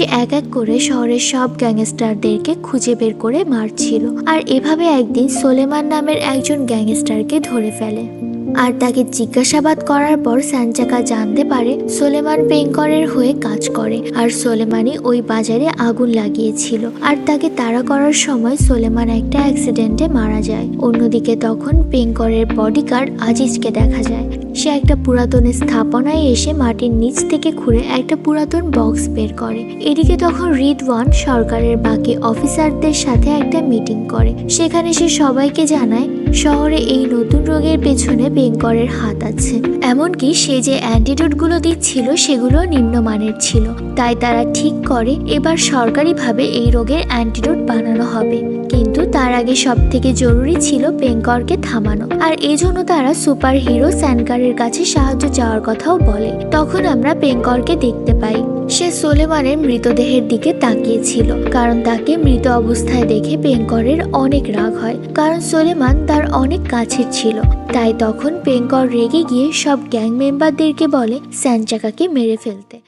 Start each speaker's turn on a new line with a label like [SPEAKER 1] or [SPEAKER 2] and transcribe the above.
[SPEAKER 1] সে এক এক করে শহরের সব গ্যাংস্টারদেরকে খুঁজে বের করে মারছিল। আর এভাবে একদিন সোলেমান নামের একজন গ্যাংস্টারকে ধরে ফেলে। আর তাকে জিজ্ঞাসাবাদ করার পর স্যানচাকা জানতে পারে সোলেমান পেঙ্করের হয়ে কাজ করে, আর সোলেমানই ওই বাজারে আগুন লাগিয়েছিল। আর তাকে তাড়া করার সময় সোলেমান একটা অ্যাক্সিডেন্টে মারা যায়। অন্যদিকে তখন পেঙ্করের বডিগার্ড আজিজকে দেখা যায়। সে একটা পুরাতন স্থাপনায় এসে মাটির নিচ থেকে খুঁড়ে একটা পুরাতন বক্স বের করে। এদিকে তখন রিদওয়ান সরকারের বাকি অফিসারদের সাথে একটা মিটিং করে। সেখানে সে সবাইকে জানায় শহরে এই নতুন রোগের পেছনে বেঙ্করের হাত আছে। এমনকি সে যে অ্যান্টিডোটগুলো দিচ্ছিল সেগুলো নিম্নমানের ছিল। তাই তারা ঠিক করে এবার সরকারিভাবে এই রোগের অ্যান্টিডোট বানানো হবে। কিন্তু তার আগে সব থেকে জরুরি ছিল পেঙ্করকে থামানো। আর এজন্য তারা সুপার হিরো স্যানকারের কাছে সাহায্য চাওয়ার কথাও বলে। তখন আমরা পেঙ্করকে দেখতে পাই। সে সোলেমানের মৃতদেহের দিকে তাকিয়েছিল, কারণ তাকে মৃত অবস্থায় দেখে পেঙ্করের অনেক রাগ হয়, কারণ সোলেমান তার অনেক কাছের ছিল। তাই তখন পেঙ্কর রেগে গিয়ে সব গ্যাং মেম্বারদেরকে বলে, স্যানচাকাকে মেরে ফেলতে।